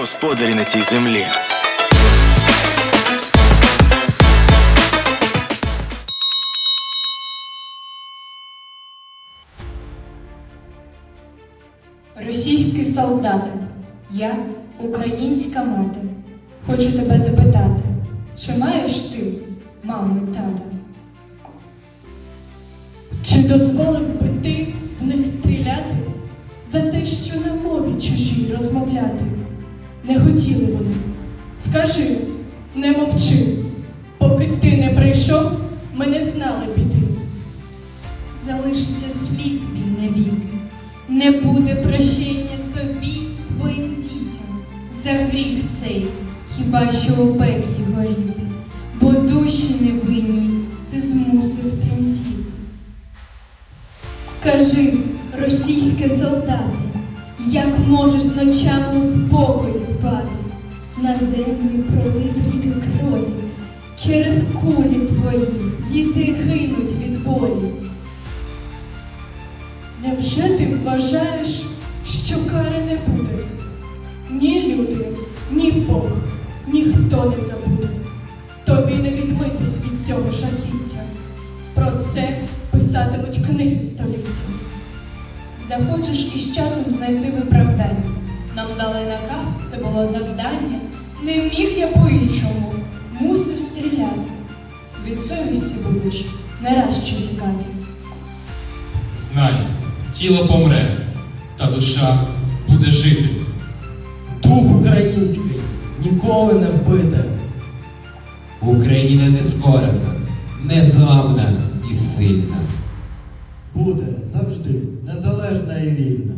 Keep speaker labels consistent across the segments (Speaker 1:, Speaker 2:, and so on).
Speaker 1: господарі на цій землі.
Speaker 2: Російські солдати, я українська мати. Хочу тебе запитати, чи маєш ти маму і тата?
Speaker 3: Чи дозволив Не хотіли вони. Скажи, не мовчи, поки ти не прийшов, ми не знали біди.
Speaker 2: Залишиться слід твій навіки, не буде прощення тобі твоїм дітям. За гріх цей, хіба що у пеклі горіти, бо душі невинні ти змусив тремтіти. Скажи, російське солдати, як можеш ночами спокою спати, на землю пролив ріки крові, через кулі твої діти гинуть від болі.
Speaker 3: Невже ти вважаєш, що кари не буде? Ні люди, ні Бог, ніхто не забуде. Тобі не відмитись від цього жахіття. Про це писатимуть книги століття.
Speaker 2: Захочеш із часом знайти виправдання. Нам дали наказ, це було завдання. Не міг я по-іншому, мусив стріляти. Від совісті будеш не раз ще тікати.
Speaker 4: Знай, тіло помре, та душа буде жити.
Speaker 5: Дух український ніколи не вбите.
Speaker 6: Україна нескорена, незламна і сильна.
Speaker 7: буде завжди незалежна і вільна.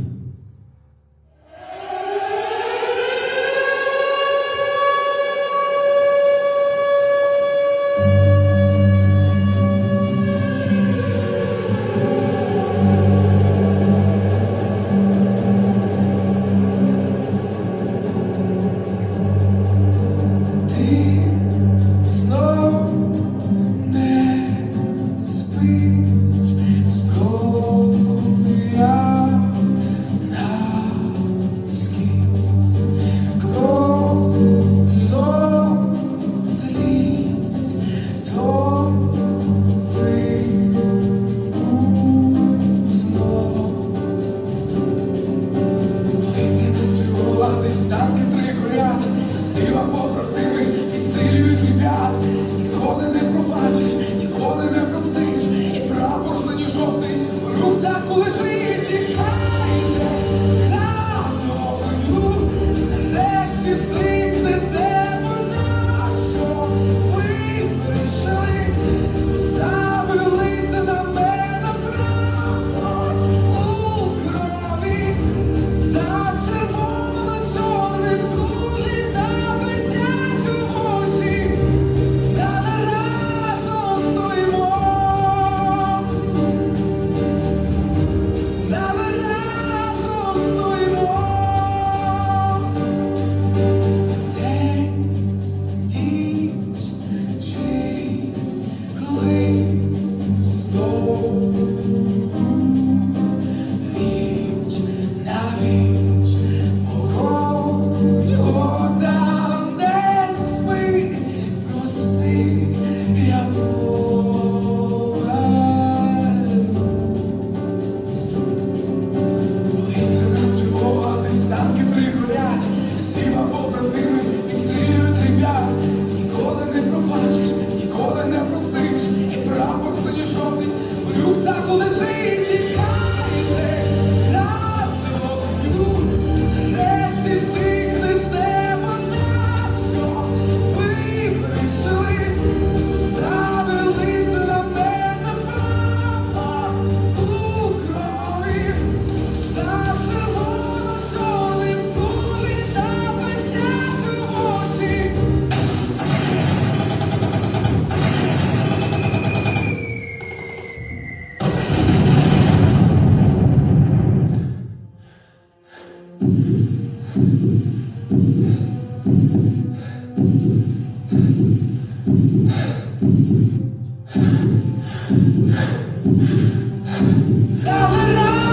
Speaker 8: Now